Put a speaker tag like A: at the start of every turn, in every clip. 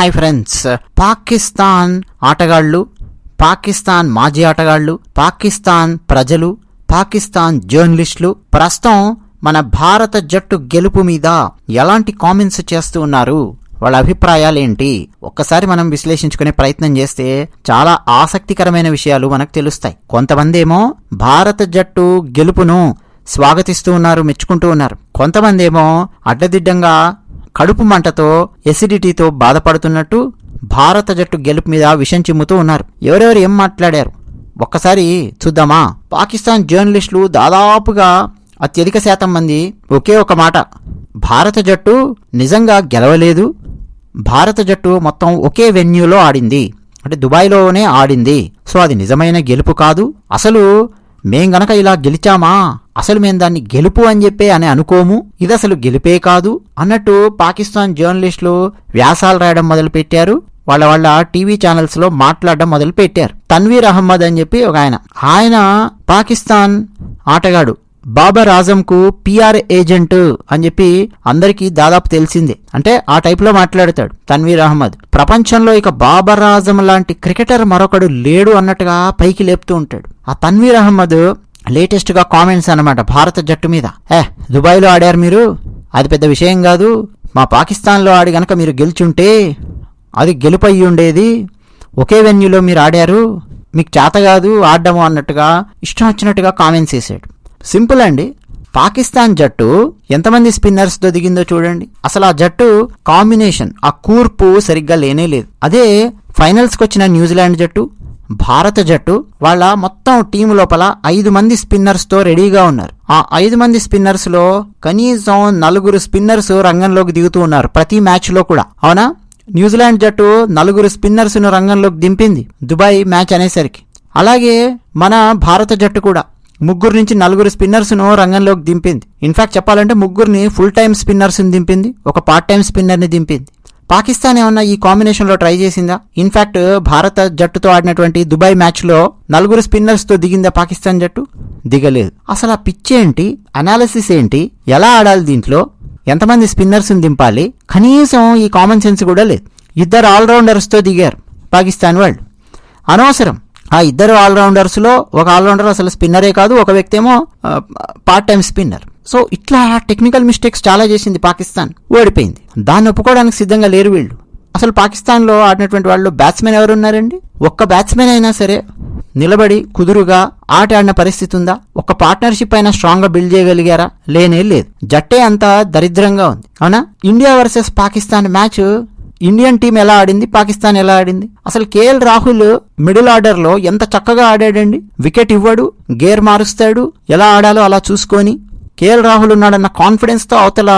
A: Hi friends. Pakistan ఆటగాళ్ళు పాకిస్తాన్ మాజీ ఆటగాళ్ళు పాకిస్తాన్ ప్రజలు పాకిస్తాన్ జర్నలిస్టులు ప్రస్తుతం మన భారత జట్టు గెలుపు మీద ఎలాంటి కామెంట్స్ చేస్తూ ఉన్నారు? వాళ్ళ అభిప్రాయాలేంటి? ఒక్కసారి మనం విశ్లేషించుకునే ప్రయత్నం చేస్తే చాలా ఆసక్తికరమైన విషయాలు మనకు తెలుస్తాయి. కొంతమంది ఏమో భారత జట్టు గెలుపును స్వాగతిస్తూ ఉన్నారు మెచ్చుకుంటూ ఉన్నారు. కొంతమంది ఏమో అడ్డదిడ్డంగా కడుపు మంటతో ఎసిడిటీతో బాధపడుతున్నట్టు భారత జట్టు గెలుపు మీద విషం చిమ్ముతూ ఉన్నారు. ఎవరెవరు ఏం మాట్లాడారు? ఒక్కసారి చూద్దామా? పాకిస్తాన్ జర్నలిస్టులు దాదాపుగా అత్యధిక శాతం మంది ఒకే ఒక మాట. భారత జట్టు నిజంగా గెలవలేదు. భారత జట్టు మొత్తం ఒకే వెన్యూలో ఆడింది. అంటే దుబాయ్లోనే ఆడింది. సో అది నిజమైన గెలుపు కాదు. అసలు మేం గనక ఇలా గెలిచామా? అసలు మేం దాన్ని గెలుపు అని చెప్పే అని అనుకోము? ఇది అసలు గెలిపే కాదు అన్నట్టు పాకిస్తాన్ జర్నలిస్టులు వ్యాసాలు రాయడం మొదలుపెట్టారు. వాళ్ళ వాళ్ళ టీవీ ఛానల్స్లో మాట్లాడడం మొదలు పెట్టారు తన్వీర్ అహ్మద్ అని చెప్పి ఒక ఆయన. ఆయన పాకిస్తాన్ ఆటగాడు. బాబర్ ఆజంకు పిఆర్ ఏజెంట్ అని చెప్పి అందరికీ దాదాపు తెలిసిందే. అంటే ఆ టైప్లో మాట్లాడతాడు తన్వీర్ అహ్మద్. ప్రపంచంలో ఇక బాబర్ ఆజం లాంటి క్రికెటర్ మరొకడు లేడు అన్నట్టుగా పైకి లేపుతూ ఉంటాడు. ఆ తన్వీర్ అహ్మద్ లేటెస్ట్గా కామెంట్స్ అన్నమాట భారత జట్టు మీద. ఏ దుబాయ్లో ఆడారు మీరు? అది పెద్ద విషయం కాదు. మా పాకిస్తాన్లో ఆడి గనక మీరు గెలుచుంటే అది గెలుపయ్యి ఉండేది. ఒకే వెన్యూలో మీరు ఆడారు. మీకు చేత కాదు ఆడడము అన్నట్టుగా ఇష్టం వచ్చినట్టుగా కామెంట్స్ చేశాడు. సింపుల్ అండి. పాకిస్తాన్ జట్టు ఎంతమంది స్పిన్నర్స్తో దిగిందో చూడండి. అసలు ఆ జట్టు కాంబినేషన్ ఆ కూర్పు సరిగ్గా లేనే లేదు. అదే ఫైనల్స్కి వచ్చిన న్యూజిలాండ్ జట్టు భారత జట్టు వాళ్ళ మొత్తం టీం లోపల ఐదు మంది స్పిన్నర్స్తో రెడీగా ఉన్నారు. ఆ ఐదు మంది స్పిన్నర్స్లో కనీసం నలుగురు స్పిన్నర్స్ రంగంలోకి దిగుతూ ఉన్నారు ప్రతి మ్యాచ్లో కూడా. అవునా? న్యూజిలాండ్ జట్టు నలుగురు స్పిన్నర్స్ను రంగంలోకి దింపింది దుబాయ్ మ్యాచ్ అనేసరికి. అలాగే మన భారత జట్టు కూడా. ముగ్గురు నుంచి నలుగురు స్పిన్నర్స్ను రంగంలోకి దింపింది. ఇన్ఫాక్ట్ చెప్పాలంటే ముగ్గురిని ఫుల్ టైం స్పిన్నర్స్ని దింపింది ఒక పార్ట్ టైం స్పిన్నర్ని దింపింది. పాకిస్తాన్ ఏమన్నా ఈ కాంబినేషన్లో ట్రై చేసిందా? ఇన్ఫాక్ట్ భారత జట్టుతో ఆడినటువంటి దుబాయ్ మ్యాచ్లో నలుగురు స్పిన్నర్స్తో దిగిందా పాకిస్తాన్ జట్టు? దిగలేదు. అసలు ఆ పిచ్ ఏంటి? అనాలిసిస్ ఏంటి? ఎలా ఆడాలి దీంట్లో? ఎంతమంది స్పిన్నర్స్ని దింపాలి? కనీసం ఈ కామన్ సెన్స్ కూడా లేదు. ఇద్దరు ఆల్రౌండర్స్తో దిగారు పాకిస్తాన్ వాళ్ళు. అనవసరం. ఆ ఇద్దరు ఆల్రౌండర్స్లో ఒక ఆల్రౌండర్ అసలు స్పిన్నరే కాదు ఒక వ్యక్తి ఏమో పార్ట్ టైం స్పిన్నర్ సో ఇట్లా టెక్నికల్ మిస్టేక్స్ చాలా చేసింది పాకిస్తాన్. ఓడిపోయింది. దాన్ని ఒప్పుకోవడానికి సిద్ధంగా లేరు వీళ్ళు. అసలు పాకిస్తాన్లో ఆడినటువంటి వాళ్ళు బ్యాట్స్మెన్ ఎవరు ఉన్నారండి? ఒక్క బ్యాట్స్మెన్ అయినా సరే నిలబడి కుదురుగా ఆట ఆడిన పరిస్థితి ఉందా? ఒక పార్ట్నర్షిప్ అయినా స్ట్రాంగ్గా బిల్డ్ చేయగలిగారా? లేనే లేదు. జట్టే అంతా దరిద్రంగా ఉంది. అవునా? India versus Pakistan match Indian team ఎలా ఆడింది పాకిస్తాన్ ఎలా ఆడింది? అసలు కేఎల్ రాహుల్ మిడిల్ ఆర్డర్లో ఎంత చక్కగా ఆడాడండి. వికెట్ ఇవ్వడు గేర్ మారుస్తాడు ఎలా ఆడాలో అలా చూసుకొని కేఎల్ రాహుల్ ఉన్నాడన్న కాన్ఫిడెన్స్తో అవతల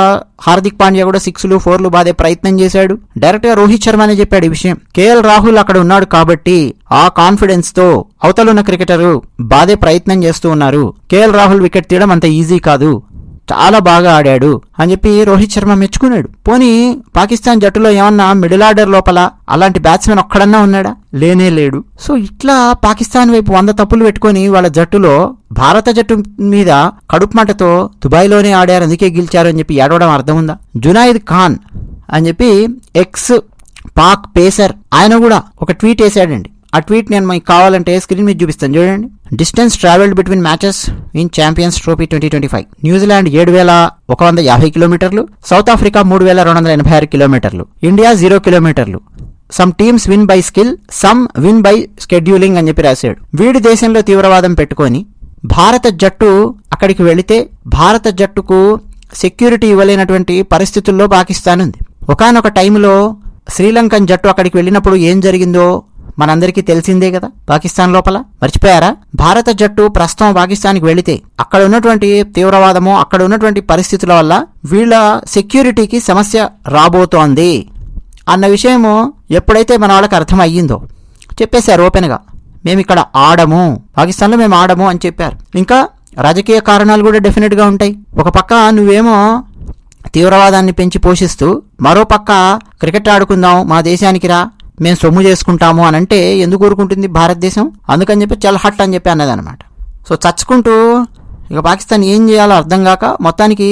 A: హార్దిక్ పాండ్యా కూడా సిక్స్లు ఫోర్లు బాదే ప్రయత్నం చేశాడు. డైరెక్ట్గా రోహిత్ శర్మనే చెప్పాడు ఈ విషయం. కేఎల్ రాహుల్ అక్కడ ఉన్నాడు కాబట్టి ఆ కాన్ఫిడెన్స్తో అవతలున్న క్రికెటరు బాదే ప్రయత్నం చేస్తూ ఉన్నారు. కేఎల్ రాహుల్ వికెట్ తీయడం అంత ఈజీ కాదు. చాలా బాగా ఆడాడు అని చెప్పి రోహిత్ శర్మ మెచ్చుకున్నాడు. పోనీ పాకిస్తాన్ జట్టులో ఏమన్నా మిడిల్ ఆర్డర్ లోపల అలాంటి బ్యాట్స్మెన్ ఒక్కడన్నా ఉన్నాడా? లేనే లేడు. సో ఇట్లా పాకిస్తాన్ వైపు వంద తప్పులు పెట్టుకొని వాళ్ళ జట్టులో భారత జట్టు మీద కడుపుమంటతో దుబాయ్లోనే ఆడారు అందుకే గెలిచారు అని చెప్పి ఏడవడం అర్థం ఉందా? జునాయిద్ ఖాన్ అని చెప్పి ఎక్స్ పాక్ పేసర్ ఆయన కూడా ఒక ట్వీట్ వేసాడండి. ఆ ట్వీట్ నేను మీకు కావాలంటే స్క్రీన్ మీద చూపిస్తాను. చూడండి. Distance travelled between matches in Champions Trophy twenty twenty five. New Zealand ఏడు వేల ఒక వంద యాభై కిలోమీటర్లు సౌత్ ఆఫ్రికా మూడు వేల రెండు వందల ఎనభై ఆరు కిలోమీటర్లు ఇండియా జీరో కిలోమీటర్లు. Some teams win by skill some win by scheduling అని చెప్పి రాశాడు. వీడి దేశంలో తీవ్రవాదం పెట్టుకొని భారత జట్టు అక్కడికి వెళితే భారత జట్టుకు సెక్యూరిటీ ఇవ్వలేనటువంటి పరిస్థితుల్లో పాకిస్తాన్ ఉంది ఒకనొక టైంలో శ్రీలంకన్ జట్టు అక్కడికి వెళ్ళినప్పుడు ఏం జరిగిందో మనందరికీ తెలిసిందే కదా? పాకిస్తాన్ లోపల? మర్చిపోయారా? భారత జట్టు ప్రస్తుతం పాకిస్తాన్కి వెళితే అక్కడ ఉన్నటువంటి తీవ్రవాదము అక్కడ ఉన్నటువంటి పరిస్థితుల వల్ల వీళ్ళ సెక్యూరిటీకి సమస్య రాబోతోంది అన్న విషయము ఎప్పుడైతే మన వాళ్ళకి అర్థం అయ్యిందో చెప్పేశారు ఓపెన్గా. మేము ఇక్కడ ఆడము. పాకిస్తాన్లో మేము ఆడము అని చెప్పారు. ఇంకా రాజకీయ కారణాలు కూడా డెఫినెట్గా ఉంటాయి. ఒక పక్క నువ్వేమో తీవ్రవాదాన్ని పెంచి పోషిస్తూ మరో పక్క క్రికెట్ ఆడుకుందాం మా దేశానికి రా మేము సొమ్ము చేసుకుంటాము అని అంటే ఎందుకు ఊరుకుంటుంది భారతదేశం? అందుకని చెప్పి చాలా హట్ అని చెప్పి అన్నదనమాట సో చచ్చుకుంటూ ఇక పాకిస్తాన్ ఏం చేయాలో అర్థం కాక మొత్తానికి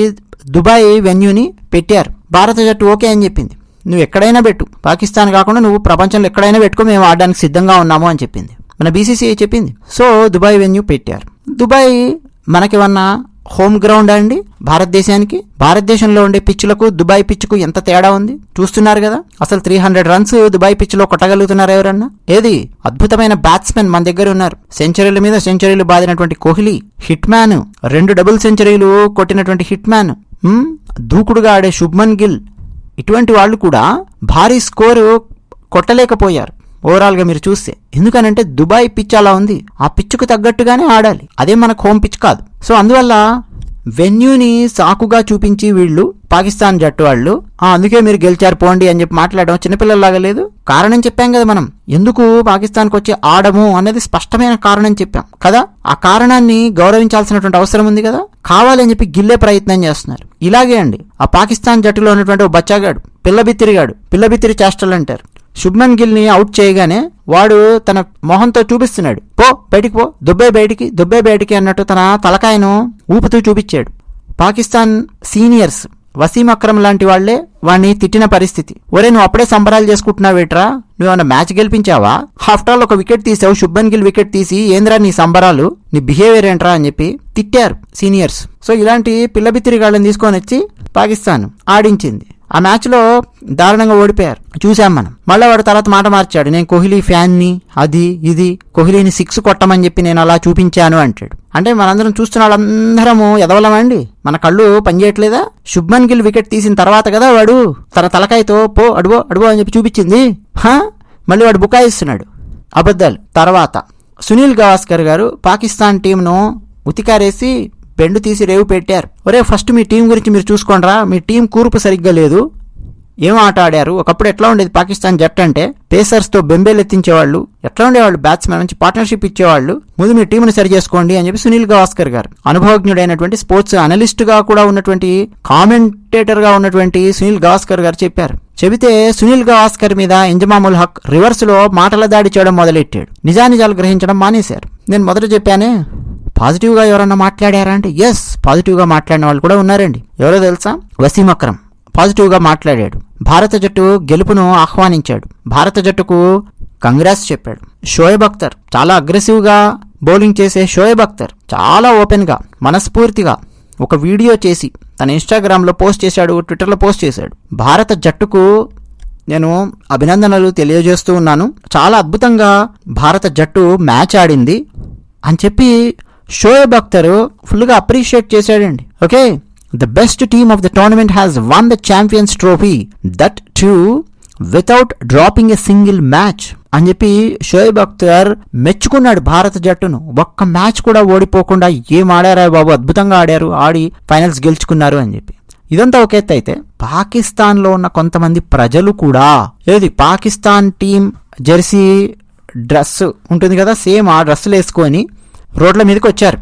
A: దుబాయ్ వెన్యూని పెట్టారు. భారత జట్టు ఓకే అని చెప్పింది. నువ్వు ఎక్కడైనా పెట్టు. పాకిస్తాన్ కాకుండా నువ్వు ప్రపంచంలో ఎక్కడైనా పెట్టుకో మేము ఆడడానికి సిద్ధంగా ఉన్నాము అని చెప్పింది. మన బీసీసీఐ చెప్పింది. సో దుబాయ్ వెన్యూ పెట్టారు. దుబాయ్ మనకేమన్నా హోమ్ గ్రౌండ్ అండి? భారతదేశానికి? భారతదేశంలో ఉండే పిచ్చులకు దుబాయ్ పిచ్చుకు ఎంత తేడా ఉంది? చూస్తున్నారు కదా? అసలు త్రీ హండ్రెడ్ రన్స్ దుబాయ్ పిచ్లో కొట్టగలుగుతున్నారు ఎవరన్నా? ఏది? అద్భుతమైన బ్యాట్స్మెన్ మన దగ్గర ఉన్నారు. సెంచరీల మీద సెంచరీలు బాదినటువంటి కోహ్లీ హిట్ మ్యాన్ రెండు డబుల్ సెంచరీలు కొట్టినటువంటి హిట్ మ్యాన్ దూకుడుగా ఆడే శుభ్మన్ గిల్. ఇటువంటి వాళ్ళు కూడా భారీ స్కోరు కొట్టలేకపోయారు. ఓవరాల్గా మీరు చూస్తే ఎందుకనంటే దుబాయ్ పిచ్ అలా ఉంది. ఆ పిచ్చుకు తగ్గట్టుగానే ఆడాలి. అదే మనకు హోమ్ పిచ్ కాదు. సో అందువల్ల వెన్యూని సాకుగా చూపించి వీళ్ళు పాకిస్తాన్ జట్టు వాళ్ళు "ఆ, అందుకే మీరు గెలిచారు పోండి అని చెప్పి మాట్లాడడం చిన్నపిల్లల్లాగా లేదు. కారణం చెప్పాం కదా మనం. ఎందుకు పాకిస్తాన్కి వచ్చి ఆడము అనేది స్పష్టమైన కారణం చెప్పాం కదా? ఆ కారణాన్ని గౌరవించాల్సినటువంటి అవసరం ఉంది కదా? కావాలని చెప్పి గిల్లే ప్రయత్నం చేస్తున్నారు. ఇలాగే అండి. ఆ పాకిస్తాన్ జట్టులో ఉన్నటువంటి ఒక బచ్చాగాడు పిల్లబిత్తిరిగాడు పిల్లబిత్తిరి చేష్టలు అంటారు శుభ్మన్ గిల్ని అవుట్ చేయగానే వాడు తన మొహంతో చూపిస్తున్నాడు. పో బయటికి పో. దుబ్బే బయటికి దుబ్బే బయటికి అన్నట్టు తన తలకాయను ఊపుతూ చూపించాడు. పాకిస్తాన్ సీనియర్స్ వసీం అక్రమ్ లాంటి వాళ్ళే వాణ్ణి తిట్టిన పరిస్థితి. ఒరే నువ్వు అప్పుడే సంబరాలు చేసుకుంటున్నావేట్రా నువ్వేమన్నా మ్యాచ్ గెలిపించావా? హాఫ్టర్ ఆల్ ఒక వికెట్ తీసావు శుభ్మన్ గిల్ వికెట్ తీసి ఏంద్రా నీ సంబరాలు? నీ బిహేవియర్ ఏంట్రా? అని చెప్పి తిట్టారు సీనియర్స్. సో ఇలాంటి పిల్లబిత్తిరిగాళ్ళని తీసుకొని వచ్చి పాకిస్తాన్ ఆడించింది. ఆ మ్యాచ్లో దారుణంగా ఓడిపోయారు. చూసాం మనం. మళ్ళీ వాడు తర్వాత మాట మార్చాడు. నేను కోహ్లీ ఫ్యాన్ని అది ఇది కోహ్లీని సిక్స్ కొట్టమని చెప్పి నేను అలా చూపించాను అంటాడు. అంటే మనందరం చూస్తున్న వాళ్ళందరము ఎదవలమండి. మన కళ్ళు పనిచేయట్లేదా? శుభ్మన్ గిల్ వికెట్ తీసిన తర్వాత కదా వాడు తన తలకాయతో పో అడుగో అడుగో అని చెప్పి చూపించింది. హా? మళ్ళీ వాడు బుకాయిస్తున్నాడు అబద్ధాలు. తర్వాత సునీల్ గవాస్కర్ గారు పాకిస్తాన్ టీంను ఉతికారేసి పెండు తీసి రేవు పెట్టారు. ఒరే ఫస్ట్ మీ టీం గురించి మీరు చూసుకోండిరా. మీ టీం కూర్పు సరిగ్గా లేదు. ఏం ఆట ఆడారు? ఒకప్పుడు ఎట్లా ఉండేది పాకిస్తాన్ జట్టు అంటే? పేసర్స్తో బెంబేలు ఎత్తించేవాళ్ళు ఎట్లా ఉండేవాళ్ళు బ్యాట్స్మెన్ మంచి పార్ట్నర్షిప్ ఇచ్చేవాళ్ళు? ముందు మీ టీంను సరి చేసుకోండి అని చెప్పి సునీల్ గవాస్కర్ గారు అనుభవజ్ఞుడైనటువంటి స్పోర్ట్స్ అనలిస్ట్గా కూడా ఉన్నటువంటి కామెంటేటర్గా ఉన్నటువంటి సునీల్ గవాస్కర్ గారు చెప్పారు. చెబితే సునీల్ గవాస్కర్ మీద ఇంజమాముల్ హక్ రివర్స్లో మాటల దాడి చేయడం మొదలెట్టాడు. నిజానిజాలు గ్రహించడం మానేశారు. నేను మొదట చెప్పానే పాజిటివ్గా ఎవరన్నా మాట్లాడారా అంటే ఎస్ పాజిటివ్గా మాట్లాడిన వాళ్ళు కూడా ఉన్నారండి. ఎవరో తెలుసా? వసీం అక్రమ్ పాజిటివ్గా మాట్లాడాడు. భారత జట్టు గెలుపును ఆహ్వానించాడు. భారత జట్టుకు కంగ్రాస్ చెప్పాడు. షోయబ్ అఖ్తర్ చాలా అగ్రెసివ్గా బౌలింగ్ చేసే షోయబ్ అఖ్తర్ చాలా ఓపెన్గా మనస్ఫూర్తిగా ఒక వీడియో చేసి తన ఇన్స్టాగ్రామ్లో పోస్ట్ చేశాడు ట్విట్టర్లో పోస్ట్ చేశాడు. భారత జట్టుకు నేను అభినందనలు తెలియజేస్తూ ఉన్నాను. చాలా అద్భుతంగా భారత జట్టు మ్యాచ్ ఆడింది అని చెప్పి షోయబ్ అఖ్తర్ ఫుల్గా అప్రిషియేట్ చేశాడండి okay? The best team of the tournament has won the champions trophy that too without dropping a single match అని చెప్పి షోయబ్ అఖ్తర్ మెచ్చుకున్నాడు భారత జట్టును. ఒక్క మ్యాచ్ కూడా ఓడిపోకుండా ఏం ఆడారా బాబు? అద్భుతంగా ఆడారు ఆడి ఫైనల్స్ గెలుచుకున్నారు అని చెప్పి. ఇదంతా ఒక ఎత్తు అయితే పాకిస్తాన్లో ఉన్న కొంతమంది ప్రజలు కూడా ఏది పాకిస్తాన్ టీం జెర్సీ డ్రెస్ ఉంటుంది కదా సేమ్ ఆ డ్రెస్సులు వేసుకొని రోడ్ల మీదకి వచ్చారు.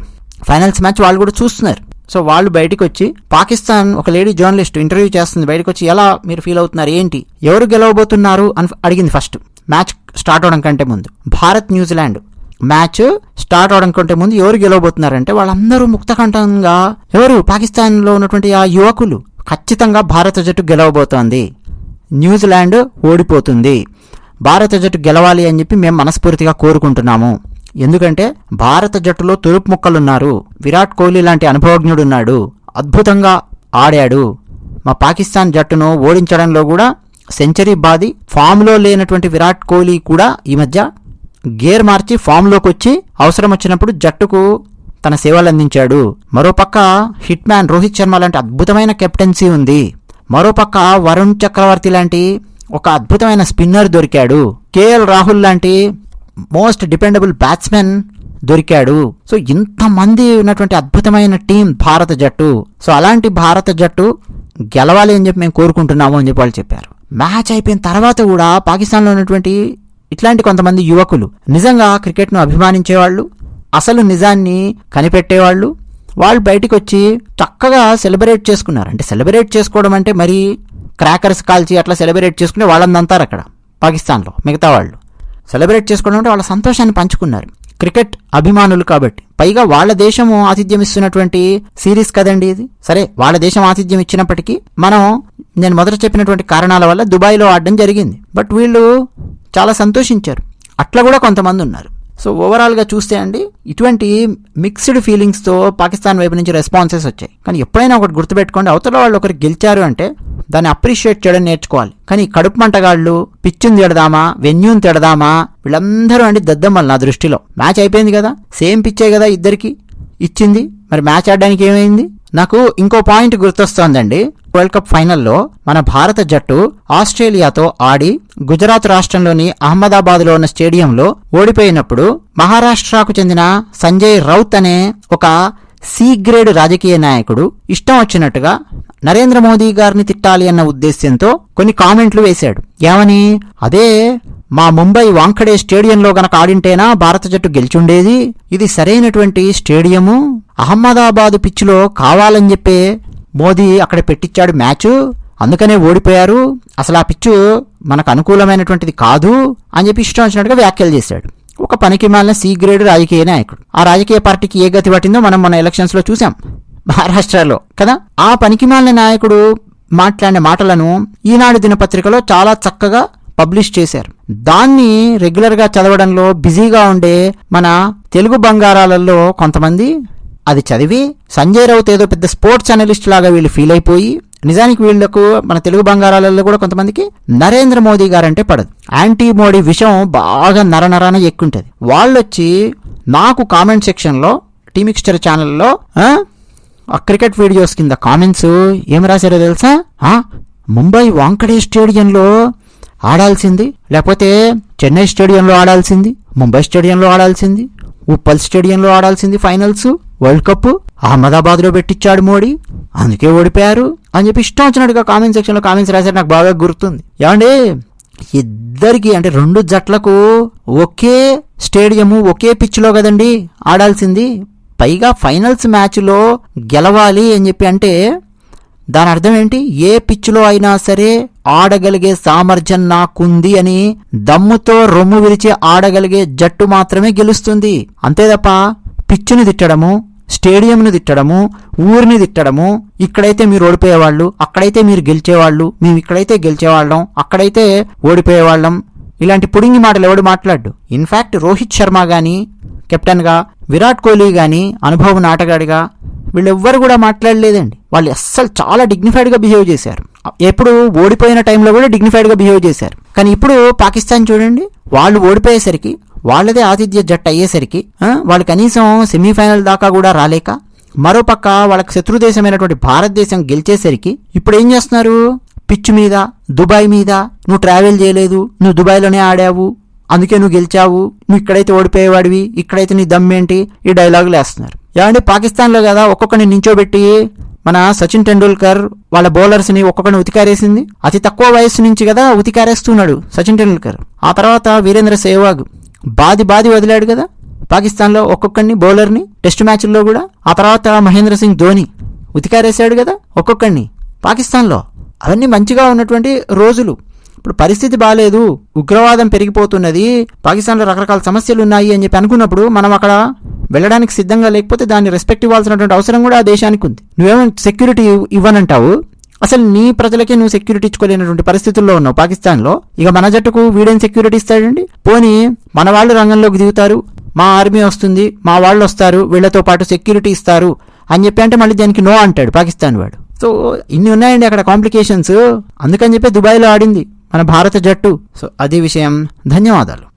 A: ఫైనల్స్ మ్యాచ్ వాళ్ళు కూడా చూస్తున్నారు. సో వాళ్ళు బయటికి వచ్చి పాకిస్తాన్ ఒక లేడీ జర్నలిస్ట్ ఇంటర్వ్యూ చేస్తుంది. బయటకు వచ్చి ఎలా మీరు ఫీల్ అవుతున్నారు? ఏంటి? ఎవరు గెలవబోతున్నారు? అని అడిగింది ఫస్ట్. మ్యాచ్ స్టార్ట్ అవడం కంటే ముందు. భారత్ న్యూజిలాండ్ మ్యాచ్ స్టార్ట్ అవడం కంటే ముందు ఎవరు గెలవబోతున్నారంటే వాళ్ళందరూ ముక్తకంఠంగా ఎవరు? పాకిస్తాన్లో ఉన్నటువంటి ఆ యువకులు ఖచ్చితంగా భారత జట్టు గెలవబోతోంది. న్యూజిలాండ్ ఓడిపోతుంది. భారత జట్టు గెలవాలి అని చెప్పి మేము మనస్ఫూర్తిగా కోరుకుంటున్నాము. ఎందుకంటే భారత జట్టులో తురుపు ముక్కలున్నారు. విరాట్ కోహ్లీ లాంటి అనుభవజ్ఞుడున్నాడు. అద్భుతంగా ఆడాడు. మా పాకిస్తాన్ జట్టును ఓడించడంలో కూడా సెంచరీ బాది ఫామ్లో లేనటువంటి విరాట్ కోహ్లీ కూడా ఈ మధ్య గేర్ మార్చి ఫామ్లోకి వచ్చి అవసరం వచ్చినప్పుడు జట్టుకు తన సేవలు అందించాడు మరోపక్క హిట్ మ్యాన్ రోహిత్ శర్మ లాంటి అద్భుతమైన కెప్టెన్సీ ఉంది. మరోపక్క వరుణ్ చక్రవర్తి లాంటి ఒక అద్భుతమైన స్పిన్నర్ దొరికాడు. కేఎల్ రాహుల్ లాంటి మోస్ట్ డిపెండబుల్ బ్యాట్స్మెన్ దొరికాడు. సో ఇంతమంది ఉన్నటువంటి అద్భుతమైన టీం భారత జట్టు. సో అలాంటి భారత జట్టు గెలవాలి అని చెప్పి మేము కోరుకుంటున్నాము అని చెప్పి వాళ్ళు చెప్పారు. మ్యాచ్ అయిపోయిన తర్వాత కూడా పాకిస్తాన్లో ఉన్నటువంటి ఇట్లాంటి కొంతమంది యువకులు నిజంగా క్రికెట్ను అభిమానించేవాళ్ళు అసలు నిజాన్ని కనిపెట్టేవాళ్ళు వాళ్ళు బయటికి వచ్చి చక్కగా సెలబ్రేట్ చేసుకున్నారు. అంటే సెలబ్రేట్ చేసుకోవడం అంటే మరి క్రాకర్స్ కాల్చి అట్లా సెలబ్రేట్ చేసుకునే వాళ్ళందంతారు అక్కడ పాకిస్తాన్లో మిగతా వాళ్ళు. సెలబ్రేట్ చేసుకోవడం అంటే వాళ్ళ సంతోషాన్ని పంచుకున్నారు. క్రికెట్ అభిమానులు కాబట్టి. పైగా వాళ్ళ దేశము ఆతిథ్యం ఇస్తున్నటువంటి సిరీస్ కదండి ఇది. సరే వాళ్ళ దేశం ఆతిథ్యం ఇచ్చినప్పటికీ మనం నేను మొదట చెప్పినటువంటి కారణాల వల్ల దుబాయ్లో ఆడడం జరిగింది. బట్ వీళ్ళు చాలా సంతోషించారు. అట్లా కూడా కొంతమంది ఉన్నారు. సో ఓవరాల్గా చూస్తే అండి ఇటువంటి మిక్స్డ్ ఫీలింగ్స్తో పాకిస్తాన్ వైపు నుంచి రెస్పాన్సెస్ వచ్చాయి. కానీ ఎప్పుడైనా ఒకటి గుర్తుపెట్టుకోండి అవతల వాళ్ళు ఒకరు గెలిచారు అంటే దాన్ని అప్రిషియేట్ చేయడం నేర్చుకోవాలి. కానీ కడుపు మంటగాళ్ళు పిచ్చుని తిడదామా వెన్యూని తిడదామా వీళ్ళందరూ అండి దద్దమ్మలు నా దృష్టిలో. మ్యాచ్ అయిపోయింది కదా సేమ్ పిచ్చే కదా ఇద్దరికి. ఇచ్చింది మరి మ్యాచ్ ఆడడానికి ఏమైంది? నాకు ఇంకో పాయింట్ గుర్తొస్తోందండి. వరల్డ్ కప్ ఫైనల్లో మన భారత జట్టు ఆస్ట్రేలియాతో ఆడి గుజరాత్ రాష్ట్రంలోని అహ్మదాబాద్లో ఉన్న స్టేడియంలో ఓడిపోయినప్పుడు మహారాష్ట్రకు చెందిన సంజయ్ రౌత్ అనే ఒక సి గ్రేడ్ రాజకీయ నాయకుడు ఇష్టం వచ్చినట్టుగా నరేంద్ర మోదీ గారిని తిట్టాలి అన్న ఉద్దేశ్యంతో కొన్ని కామెంట్లు వేశాడు. ఏమని? అదే మా ముంబై వాంఖడే స్టేడియంలో గనక ఆడింటేనా భారత జట్టు గెలిచుండేది? ఇది సరైనటువంటి స్టేడియము? అహ్మదాబాదు పిచ్చిలో కావాలని చెప్పే మోదీ అక్కడ పెట్టించాడు మ్యాచ్. అందుకనే ఓడిపోయారు. అసలు ఆ పిచ్చు మనకు అనుకూలమైనటువంటిది కాదు అని చెప్పి ఇష్టం వచ్చినట్టుగా వ్యాఖ్యలు చేశాడు. ఒక పనికి మాలిన సి గ్రేడ్ రాజకీయ నాయకుడు. ఆ రాజకీయ పార్టీకి ఏ గతి పట్టిందో మనం మన ఎలక్షన్స్లో చూసాం మహారాష్ట్రలో కదా? ఆ పనికిమాలిన నాయకుడు మాట్లాడిన మాటలను ఈనాడు దినపత్రికలో చాలా చక్కగా పబ్లిష్ చేశారు. దాన్ని రెగ్యులర్గా చదవడంలో బిజీగా ఉండే మన తెలుగు బంగారాలలో కొంతమంది అది చదివి సంజయ్ రౌత్ ఏదో పెద్ద స్పోర్ట్స్ అనలిస్ట్ లాగా వీళ్ళు ఫీల్ అయిపోయి నిజానికి వీళ్ళకు మన తెలుగు బంగారాలలో కూడా కొంతమందికి నరేంద్ర మోదీ గారంటే పడదు. యాంటీ మోడీ విషయం బాగా నరనరాన ఎక్కుంటుంది. వాళ్ళొచ్చి నాకు కామెంట్ సెక్షన్లో టీమిక్స్టర్ ఛానల్లో ఆ క్రికెట్ వీడియోస్ కింద కామెంట్స్ ఏం రాశారో తెలుసా? ముంబై వాంకడే స్టేడియంలో ఆడాల్సింది లేకపోతే చెన్నై స్టేడియంలో ఆడాల్సింది ముంబై స్టేడియంలో ఆడాల్సింది ఉప్పల్ స్టేడియంలో ఆడాల్సింది ఫైనల్స్ వరల్డ్ కప్ అహ్మదాబాద్లో పెట్టించాడు మోడీ అందుకే ఓడిపోయారు అని చెప్పి ఇష్టం వచ్చినట్టుగా కామెంట్ సెక్షన్లో కామెంట్స్ రాశారు. నాకు బాగా గుర్తుంది. ఏమండి? ఇద్దరికి అంటే రెండు జట్లకు ఒకే స్టేడియము ఒకే పిచ్లో కదండి ఆడాల్సింది. పైగా ఫైనల్స్ మ్యాచ్లో గెలవాలి అని చెప్పి అంటే దాని అర్థం ఏంటి? ఏ పిచ్లో అయినా సరే ఆడగలిగే సామర్థ్యం నాకుంది అని దమ్ముతో రొమ్ము విరిచి ఆడగలిగే జట్టు మాత్రమే గెలుస్తుంది. అంతే తప్ప పిచ్చుని తిట్టడము స్టేడియంను తిట్టడము ఊరిని తిట్టడము ఇక్కడైతే మీరు ఓడిపోయేవాళ్ళు అక్కడైతే మీరు గెలిచేవాళ్ళు మేము ఇక్కడైతే గెలిచేవాళ్ళం అక్కడైతే ఓడిపోయేవాళ్ళం. ఇలాంటి పుడింగి మాటలు ఎవడు మాట్లాడు ఇన్ఫాక్ట్ రోహిత్ శర్మ గాని కెప్టెన్గా విరాట్ కోహ్లీ కానీ అనుభవం ఆటగాడిగా వీళ్ళెవ్వరు కూడా మాట్లాడలేదండి. వాళ్ళు అస్సలు చాలా డిగ్నిఫైడ్గా బిహేవ్ చేశారు. ఎప్పుడు ఓడిపోయిన టైంలో కూడా డిగ్నిఫైడ్గా బిహేవ్ చేశారు. కానీ ఇప్పుడు పాకిస్తాన్ చూడండి వాళ్ళు ఓడిపోయేసరికి వాళ్ళదే ఆతిథ్య జట్టు అయ్యేసరికి వాళ్ళు కనీసం సెమీఫైనల్ దాకా కూడా రాలేక మరోపక్క వాళ్ళకి శత్రుదేశమైనటువంటి భారతదేశం గెలిచేసరికి ఇప్పుడు ఏం చేస్తున్నారు? పిచ్ మీద దుబాయ్ మీద నువ్వు ట్రావెల్ చేయలేదు నువ్వు దుబాయ్లోనే ఆడావు అందుకే నువ్వు గెలిచావు నువ్వు ఇక్కడైతే ఓడిపోయేవాడివి ఇక్కడైతే నీ దమ్మేంటి ఈ డైలాగులు వేస్తున్నారు. ఏమంటే పాకిస్తాన్లో కదా ఒక్కొక్కరిని నించోబెట్టి మన సచిన్ టెండూల్కర్ వాళ్ళ బౌలర్స్ని ఒక్కొక్కరిని ఉతికారేసింది? అతి తక్కువ వయస్సు నుంచి కదా ఉతికారేస్తున్నాడు సచిన్ టెండూల్కర్. ఆ తర్వాత వీరేంద్ర సేవాగ్ బాది బాది వదిలాడు కదా పాకిస్తాన్లో ఒక్కొక్కరిని బౌలర్ని టెస్ట్ మ్యాచ్ల్లో కూడా. ఆ తర్వాత మహేంద్ర సింగ్ ధోని ఉతికారేశాడు కదా ఒక్కొక్కడిని పాకిస్తాన్లో. అవన్నీ మంచిగా ఉన్నటువంటి రోజులు. ఇప్పుడు పరిస్థితి బాగాలేదు ఉగ్రవాదం పెరిగిపోతున్నది పాకిస్తాన్లో రకరకాల సమస్యలు ఉన్నాయి అని చెప్పి అనుకున్నప్పుడు మనం అక్కడ వెళ్ళడానికి సిద్ధంగా లేకపోతే దాన్ని రెస్పెక్ట్ ఇవ్వాల్సినటువంటి అవసరం కూడా ఆ దేశానికి ఉంది. నువ్వేమో సెక్యూరిటీ ఇవ్వనంటావు. అసలు నీ ప్రజలకే నువ్వు సెక్యూరిటీ ఇచ్చుకోలేనటువంటి పరిస్థితుల్లో ఉన్నావు పాకిస్తాన్లో. ఇక మన జట్టుకు వీడేం సెక్యూరిటీ ఇస్తాడండి? పోనీ మన వాళ్ళు రంగంలోకి దిగుతారు మా ఆర్మీ వస్తుంది మా వాళ్ళు వస్తారు వీళ్ళతో పాటు సెక్యూరిటీ ఇస్తారు అని చెప్పి అంటే మళ్ళీ దానికి నో అంటాడు పాకిస్తాన్ వాడు. సో ఇన్ని ఉన్నాయండి అక్కడ కాంప్లికేషన్స్ అందుకని చెప్పి దుబాయ్లో ఆడింది. మన భారత జట్టు. సో అది విషయం. ధన్యవాదాలు.